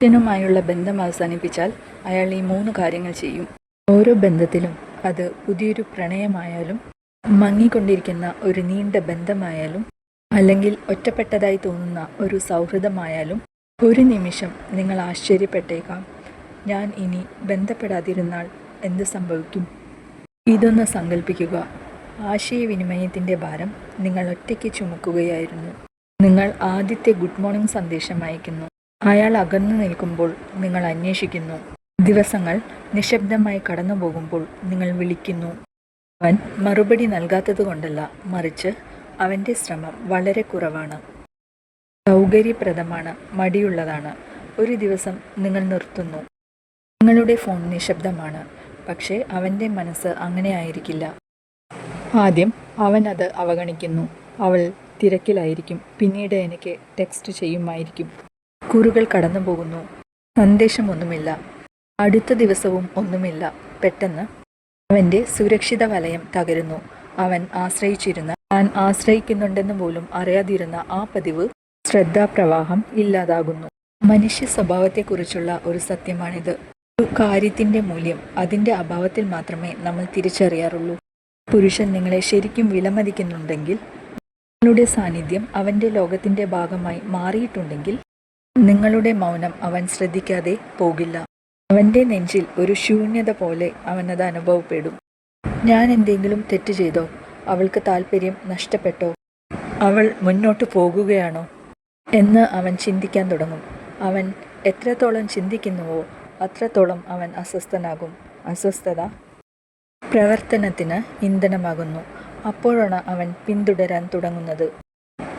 പുരുഷനുമായുള്ള ബന്ധം അവസാനിപ്പിച്ചാൽ അയാൾ ഈ മൂന്ന് കാര്യങ്ങൾ ചെയ്യും. ഓരോ ബന്ധത്തിലും അത് പുതിയൊരു പ്രണയമായാലും മങ്ങിക്കൊണ്ടിരിക്കുന്ന ഒരു നീണ്ട ബന്ധമായാലും അല്ലെങ്കിൽ ഒറ്റപ്പെട്ടതായി തോന്നുന്ന ഒരു സൗഹൃദമായാലും ഒരു നിമിഷം നിങ്ങൾ ആശ്ചര്യപ്പെട്ടേക്കാം. ഞാൻ ഇനി ബന്ധപ്പെടാതിരുന്നാൽ എന്ത് സംഭവിക്കും? ഇതൊന്ന് സങ്കല്പിക്കുക ആശയവിനിമയത്തിന്റെ ഭാരം നിങ്ങൾ ഒറ്റയ്ക്ക് ചുമക്കുകയായിരുന്നു. നിങ്ങൾ ആദ്യത്തെ ഗുഡ് മോർണിംഗ് സന്ദേശം അയക്കുന്നു അയാൾ അകന്നു നിൽക്കുമ്പോൾ നിങ്ങൾ അന്വേഷിക്കുന്നു. ദിവസങ്ങൾ നിശബ്ദമായി കടന്നു പോകുമ്പോൾ നിങ്ങൾ വിളിക്കുന്നു. അവൻ മറുപടി നൽകാത്തത് കൊണ്ടല്ല മറിച്ച് അവന്റെ ശ്രമം വളരെ കുറവാണ്. സൗകര്യപ്രദമാണ് മടിയുള്ളതാണ്. ഒരു ദിവസം നിങ്ങൾ നിർത്തുന്നു. നിങ്ങളുടെ ഫോൺ നിശബ്ദമാണ് പക്ഷേ അവന്റെ മനസ്സ് അങ്ങനെ ആയിരിക്കില്ല. ആദ്യം അവൻ അത് അവഗണിക്കുന്നു. അവൾ തിരക്കിലായിരിക്കും. പിന്നീട് എനിക്ക് ടെക്സ്റ്റ് ചെയ്യുമായിരിക്കും. കുറുകൾ കടന്നു പോകുന്നു സന്ദേശമൊന്നുമില്ല അടുത്ത ദിവസവും ഒന്നുമില്ല. പെട്ടെന്ന് അവന്റെ സുരക്ഷിത വലയം തകരുന്നു. അവൻ ആശ്രയിച്ചിരുന്ന താൻ ആശ്രയിക്കുന്നുണ്ടെന്ന് പോലും അറിയാതിരുന്ന ആ പതിവ് ശ്രദ്ധാപ്രവാഹം ഇല്ലാതാകുന്നു. മനുഷ്യ സ്വഭാവത്തെക്കുറിച്ചുള്ള ഒരു സത്യമാണിത്. ഒരു കാര്യത്തിന്റെ മൂല്യം അതിന്റെ അഭാവത്തിൽ മാത്രമേ നമ്മൾ തിരിച്ചറിയാറുള്ളൂ. പുരുഷൻ നിങ്ങളെ ശരിക്കും വിലമതിക്കുന്നുണ്ടെങ്കിൽ നിങ്ങളുടെ സാന്നിധ്യം അവന്റെ ലോകത്തിന്റെ ഭാഗമായി മാറിയിട്ടുണ്ടെങ്കിൽ നിങ്ങളുടെ മൗനം അവൻ ശ്രദ്ധിക്കാതെ പോകില്ല. അവന്റെ നെഞ്ചിൽ ഒരു ശൂന്യത പോലെ അവനത് അനുഭവപ്പെടും. ഞാൻ എന്തെങ്കിലും തെറ്റ് ചെയ്തോ? അവൾക്ക് താല്പര്യം നഷ്ടപ്പെട്ടോ? അവൾ മുന്നോട്ട് പോകുകയാണോ? എന്ന് അവൻ ചിന്തിക്കാൻ തുടങ്ങും. അവൻ എത്രത്തോളം ചിന്തിക്കുന്നുവോ അത്രത്തോളം അവൻ അസ്വസ്ഥനാകും. അസ്വസ്ഥത പ്രവർത്തനത്തിന് ഇന്ധനമാകുന്നു. അപ്പോഴാണ് അവൻ പിന്തുടരാൻ തുടങ്ങുന്നത്.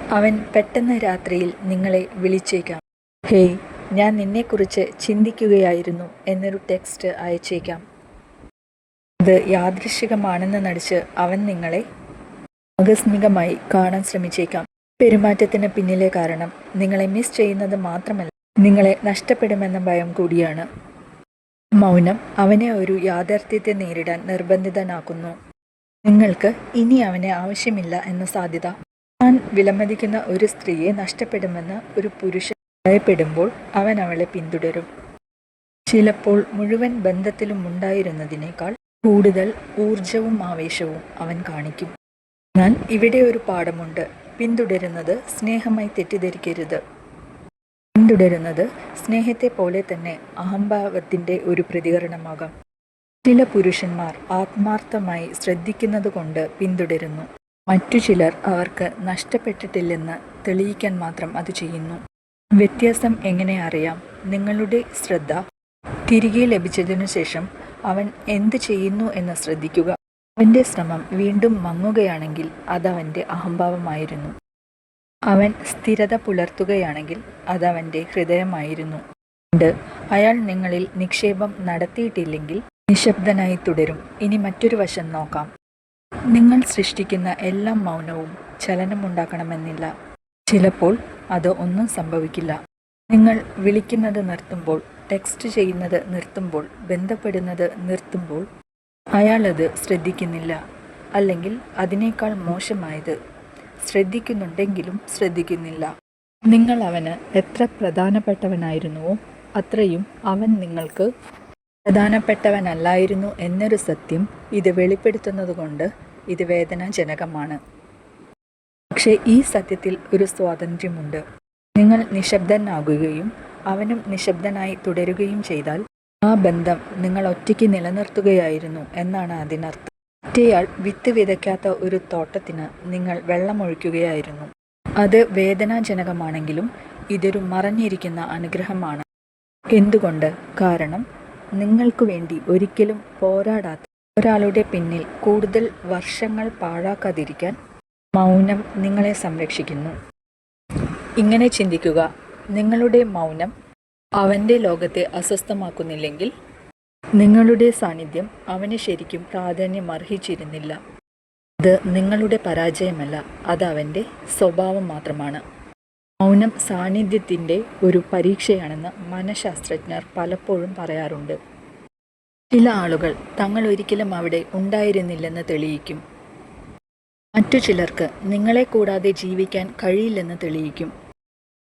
അവൻ പെട്ടെന്ന് രാത്രിയിൽ നിങ്ങളെ വിളിച്ചേക്കാം. ഹേയ് ഞാൻ നിന്നെക്കുറിച്ച് ചിന്തിക്കുകയായിരുന്നു എന്നൊരു ടെക്സ്റ്റ് അയച്ചേക്കാം. അത് യാദൃശികമാണെന്ന് നടിച്ച് അവൻ നിങ്ങളെ ആകസ്മികമായി കാണാൻ ശ്രമിച്ചേക്കാം. പെരുമാറ്റത്തിന് പിന്നിലെ കാരണം നിങ്ങളെ മിസ് ചെയ്യുന്നത് മാത്രമല്ല നിങ്ങളെ നഷ്ടപ്പെടുമെന്ന ഭയം കൂടിയാണ്. മൗനം അവനെ ഒരു യാഥാർത്ഥ്യത്തെ നേരിടാൻ നിർബന്ധിതനാക്കുന്നു. നിങ്ങൾക്ക് ഇനി അവനെ ആവശ്യമില്ല എന്ന സാധ്യത. താൻ വിലമതിക്കുന്ന ഒരു സ്ത്രീയെ നഷ്ടപ്പെടുമെന്ന് ഒരു പുരുഷൻ ഭയപ്പെടുമ്പോൾ അവൻ അവളെ പിന്തുടരും. ചിലപ്പോൾ മുഴുവൻ ബന്ധത്തിലും ഉണ്ടായിരുന്നതിനേക്കാൾ കൂടുതൽ ഊർജവും ആവേശവും അവൻ കാണിക്കും. എന്നാൽ ഇവിടെ ഒരു പാഠമുണ്ട്. പിന്തുടരുന്നത് സ്നേഹമായി തെറ്റിദ്ധരിക്കരുത്. പിന്തുടരുന്നത് സ്നേഹത്തെ പോലെ തന്നെ അഹംഭാവത്തിന്റെ ഒരു പ്രതികരണമാകാം. ചില പുരുഷന്മാർ ആത്മാർത്ഥമായി ശ്രദ്ധിക്കുന്നത് കൊണ്ട് പിന്തുടരുന്നു. മറ്റു ചിലർ അവർക്ക് നഷ്ടപ്പെട്ടിട്ടില്ലെന്ന് തെളിയിക്കാൻ മാത്രം അത് ചെയ്യുന്നു. വ്യത്യാസം എങ്ങനെ അറിയാം? നിങ്ങളുടെ ശ്രദ്ധ തിരികെ ലഭിച്ചതിനു ശേഷം അവൻ എന്ത് ചെയ്യുന്നു എന്ന് ശ്രദ്ധിക്കുക. അവന്റെ ശ്രമം വീണ്ടും മങ്ങുകയാണെങ്കിൽ അതവന്റെ അഹംഭാവമായിരുന്നു. അവൻ സ്ഥിരത പുലർത്തുകയാണെങ്കിൽ അതവന്റെ ഹൃദയമായിരുന്നു. ഉണ്ട് അയാൾ നിങ്ങളിൽ നിക്ഷേപം നടത്തിയിട്ടില്ലെങ്കിൽ നിശബ്ദനായി തുടരും. ഇനി മറ്റൊരു വശം നോക്കാം. നിങ്ങൾ സൃഷ്ടിക്കുന്ന എല്ലാ മൗനവും ചലനമുണ്ടാക്കണമെന്നില്ല. ചിലപ്പോൾ അത് ഒന്നും സംഭവിക്കില്ല. നിങ്ങൾ വിളിക്കുന്നത് നിർത്തുമ്പോൾ ടെക്സ്റ്റ് ചെയ്യുന്നത് നിർത്തുമ്പോൾ ബന്ധപ്പെടുന്നത് നിർത്തുമ്പോൾ അയാളത് ശ്രദ്ധിക്കുന്നില്ല. അല്ലെങ്കിൽ അതിനേക്കാൾ മോശമായത് ശ്രദ്ധിക്കുന്നുണ്ടെങ്കിലും ശ്രദ്ധിക്കുന്നില്ല. നിങ്ങൾ അവന് എത്ര പ്രധാനപ്പെട്ടവനായിരുന്നുവോ അത്രയും അവൻ നിങ്ങൾക്ക് പ്രധാനപ്പെട്ടവനല്ലായിരുന്നു എന്നൊരു സത്യം ഇത് വെളിപ്പെടുത്തുന്നതുകൊണ്ട് ഇത് വേദനാജനകമാണ്. പക്ഷേ ഈ സത്യത്തിൽ ഒരു സ്വാതന്ത്ര്യമുണ്ട്. നിങ്ങൾ നിശബ്ദനാകുകയും അവനും നിശബ്ദനായി തുടരുകയും ചെയ്താൽ ആ ബന്ധം നിങ്ങൾ ഒറ്റയ്ക്ക് നിലനിർത്തുകയായിരുന്നു എന്നാണ് അതിനർത്ഥം. മറ്റേയാൾ വിത്ത് വിതയ്ക്കാത്ത ഒരു തോട്ടത്തിന് നിങ്ങൾ വെള്ളമൊഴിക്കുകയായിരുന്നു. അത് വേദനാജനകമാണെങ്കിലും ഇതൊരു മറഞ്ഞിരിക്കുന്ന അനുഗ്രഹമാണ്. എന്തുകൊണ്ട്? കാരണം നിങ്ങൾക്കു വേണ്ടി ഒരിക്കലും പോരാടാത്ത ഒരാളുടെ പിന്നിൽ കൂടുതൽ വർഷങ്ങൾ പാഴാക്കാതിരിക്കാൻ മൗനം നിങ്ങളെ സംരക്ഷിക്കുന്നു. ഇങ്ങനെ ചിന്തിക്കുക നിങ്ങളുടെ മൗനം അവന്റെ ലോകത്തെ അസ്വസ്ഥമാക്കുന്നില്ലെങ്കിൽ നിങ്ങളുടെ സാന്നിധ്യം അവന് ശരിക്കും പ്രാധാന്യം അർഹിച്ചിരുന്നില്ല. അത് നിങ്ങളുടെ പരാജയമല്ല അത് അവന്റെ സ്വഭാവം മാത്രമാണ്. മൗനം സാന്നിധ്യത്തിന്റെ ഒരു പരീക്ഷയാണെന്ന് മനഃശാസ്ത്രജ്ഞർ പലപ്പോഴും പറയാറുണ്ട്. ചില ആളുകൾ തങ്ങൾ ഒരിക്കലും അവിടെ ഉണ്ടായിരുന്നില്ലെന്ന് തെളിയിക്കും. മറ്റു ചിലർക്ക് നിങ്ങളെ കൂടാതെ ജീവിക്കാൻ കഴിയില്ലെന്ന് തെളിയിക്കും.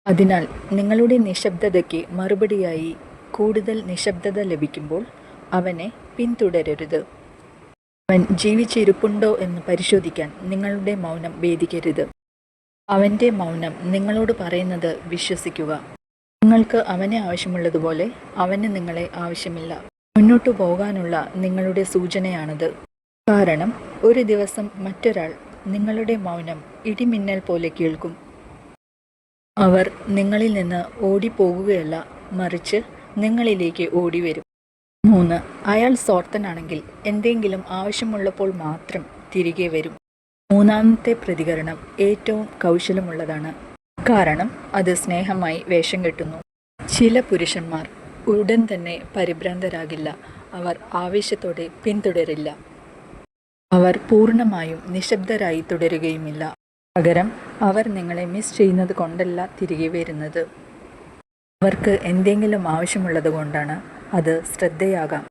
അതിനാൽ നിങ്ങളുടെ നിശബ്ദതയ്ക്ക് മറുപടിയായി കൂടുതൽ നിശബ്ദത ലഭിക്കുമ്പോൾ അവനെ പിന്തുടരരുത്. അവൻ ജീവിച്ചിരിപ്പുണ്ടോ എന്ന് പരിശോധിക്കാൻ നിങ്ങളുടെ മൗനം വേദിക്കരുത് അവന്റെ മൗനം നിങ്ങളോട് പറയുന്നത് വിശ്വസിക്കുക. നിങ്ങൾക്ക് അവനെ ആവശ്യമുള്ളതുപോലെ അവന് നിങ്ങളെ ആവശ്യമില്ല. മുന്നോട്ടു പോകാനുള്ള നിങ്ങളുടെ സൂചനയാണത്. കാരണം ഒരു ദിവസം മറ്റൊരാൾ നിങ്ങളുടെ മൗനം ഇടിമിന്നൽ പോലെ കേൾക്കും. അവർ നിങ്ങളിൽ നിന്ന് ഓടിപ്പോകുകയല്ല മറിച്ച് നിങ്ങളിലേക്ക് ഓടിവരും. മൂന്ന് അയാൾ സ്വാർത്ഥനാണെങ്കിൽ എന്തെങ്കിലും ആവശ്യമുള്ളപ്പോൾ മാത്രം തിരികെ വരും. മൂന്നാമത്തെ പ്രതികരണം ഏറ്റവും കൗശലമുള്ളതാണ്. കാരണം അത് സ്നേഹമായി വേഷം കെട്ടുന്നു. ചില പുരുഷന്മാർ ഉടൻ തന്നെ പരിഭ്രാന്തരാകില്ല. അവർ ആവേശത്തോടെ പിന്തുടരില്ല. അവർ പൂർണമായും നിശബ്ദരായി തുടരുകയുമില്ല. പകരം അവർ നിങ്ങളെ മിസ് ചെയ്യുന്നത് കൊണ്ടല്ല തിരികെ വരുന്നത്. അവർക്ക് എന്തെങ്കിലും ആവശ്യമുള്ളത് കൊണ്ടാണ് അത് ശ്രദ്ധയാകാം.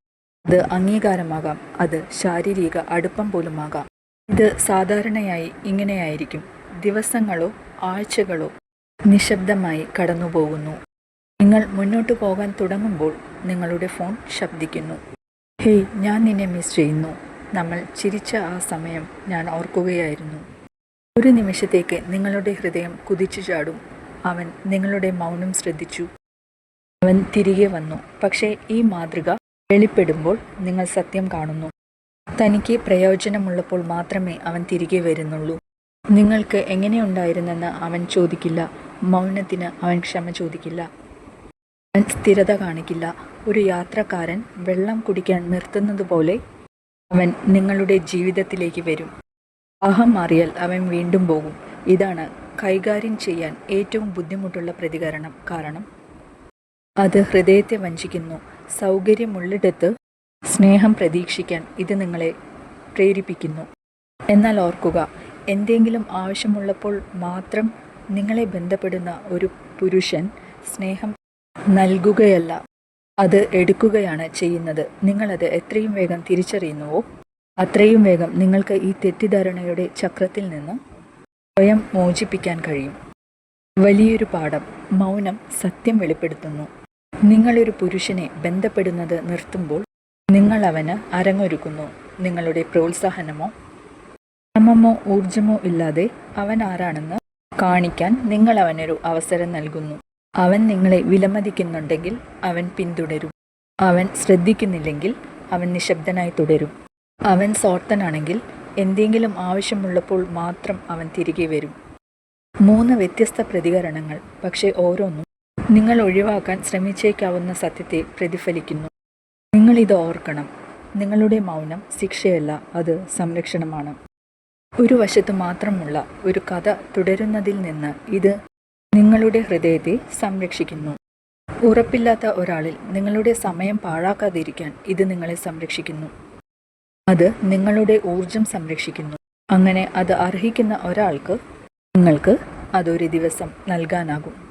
അത് അംഗീകാരമാകാം. അത് ശാരീരിക അടുപ്പം പോലുമാകാം. ഇത് സാധാരണയായി ഇങ്ങനെയായിരിക്കും. ദിവസങ്ങളോ ആഴ്ചകളോ നിശബ്ദമായി കടന്നുപോകുന്നു. നിങ്ങൾ മുന്നോട്ട് പോകാൻ തുടങ്ങുമ്പോൾ നിങ്ങളുടെ ഫോൺ ശബ്ദിക്കുന്നു. ഹേയ് ഞാൻ നിന്നെ മിസ് ചെയ്യുന്നു. നമ്മൾ ചിരിച്ച ആ സമയം ഞാൻ ഓർക്കുകയായിരുന്നു. ഒരു നിമിഷത്തേക്ക് നിങ്ങളുടെ ഹൃദയം കുതിച്ചു ചാടും. അവൻ നിങ്ങളുടെ മൗനം ശ്രദ്ധിച്ചു. അവൻ തിരികെ വന്നു. പക്ഷേ ഈ മാതൃക വെളിപ്പെടുമ്പോൾ നിങ്ങൾ സത്യം കാണുന്നു. തനിക്ക് പ്രയോജനമുള്ളപ്പോൾ മാത്രമേ അവൻ തിരികെ വരുന്നുള്ളൂ. നിങ്ങൾക്ക് എങ്ങനെയുണ്ടായിരുന്നെന്ന് അവൻ ചോദിക്കില്ല. മൗനത്തിന് അവൻ ക്ഷമ ചോദിക്കില്ല. അവൻ സ്ഥിരത കാണിക്കില്ല. ഒരു യാത്രക്കാരൻ വെള്ളം കുടിക്കാൻ നിർത്തുന്നത് പോലെ അവൻ നിങ്ങളുടെ ജീവിതത്തിലേക്ക് വരും. അഹം മാറിയാൽ അവൻ വീണ്ടും പോകും. ഇതാണ് കൈകാര്യം ചെയ്യാൻ ഏറ്റവും ബുദ്ധിമുട്ടുള്ള പ്രതികരണം. കാരണം അത് ഹൃദയത്തെ വഞ്ചിക്കുന്നു. സൗകര്യമുള്ളിടത്ത് സ്നേഹം പ്രതീക്ഷിക്കാൻ ഇത് നിങ്ങളെ പ്രേരിപ്പിക്കുന്നു. എന്നാൽ ഓർക്കുക എന്തെങ്കിലും ആവശ്യമുള്ളപ്പോൾ മാത്രം നിങ്ങളെ ബന്ധപ്പെടുന്ന ഒരു പുരുഷൻ സ്നേഹം നൽകുകയല്ല. അത് എടുക്കുകയാണ് ചെയ്യുന്നത്. നിങ്ങളത് എത്രയും വേഗം തിരിച്ചറിയുന്നുവോ? അത്രയും വേഗം നിങ്ങൾക്ക് ഈ തെറ്റിദ്ധാരണയുടെ ചക്രത്തിൽ നിന്ന് സ്വയം മോചിപ്പിക്കാൻ കഴിയും. വലിയൊരു പാഠം മൗനം സത്യം വെളിപ്പെടുത്തുന്നു. നിങ്ങളൊരു പുരുഷനെ ബന്ധപ്പെടുന്നത് നിർത്തുമ്പോൾ നിങ്ങൾ അവന് അരങ്ങൊരുക്കുന്നു. നിങ്ങളുടെ പ്രോത്സാഹനമോ ശ്രമമോ ഊർജമോ ഇല്ലാതെ അവൻ ആരാണെന്ന് കാണിക്കാൻ നിങ്ങൾ അവനൊരു അവസരം നൽകുന്നു. അവൻ നിങ്ങളെ വിലമതിക്കുന്നുണ്ടെങ്കിൽ അവൻ പിന്തുടരും. അവൻ ശ്രദ്ധിക്കുന്നില്ലെങ്കിൽ അവൻ നിശബ്ദനായി തുടരും. അവൻ സ്വാർത്ഥനാണെങ്കിൽ എന്തെങ്കിലും ആവശ്യമുള്ളപ്പോൾ മാത്രം അവൻ തിരികെ വരും. മൂന്ന് വ്യത്യസ്ത പ്രതികരണങ്ങൾ. പക്ഷേ ഓരോന്നും നിങ്ങൾ ഒഴിവാക്കാൻ ശ്രമിച്ചേക്കാവുന്ന സത്യത്തെ പ്രതിഫലിക്കുന്നു. നിങ്ങൾ ഇത് ഓർക്കണം. നിങ്ങളുടെ മൗനം ശിക്ഷയല്ല അത് സംരക്ഷണമാണ്. ഒരു വശത്ത് മാത്രമുള്ള ഒരു കഥ തുടരുന്നതിൽ നിന്ന് ഇത് നിങ്ങളുടെ ഹൃദയത്തെ സംരക്ഷിക്കുന്നു. ഉറപ്പില്ലാത്ത ഒരാളിൽ നിങ്ങളുടെ സമയം പാഴാക്കാതിരിക്കാൻ ഇത് നിങ്ങളെ സംരക്ഷിക്കുന്നു. അത് നിങ്ങളുടെ ഊർജം സംരക്ഷിക്കുന്നു. അങ്ങനെ അത് അർഹിക്കുന്ന ഒരാൾക്ക് നിങ്ങൾക്ക് അതൊരു ദിവസം നൽകാനാകും.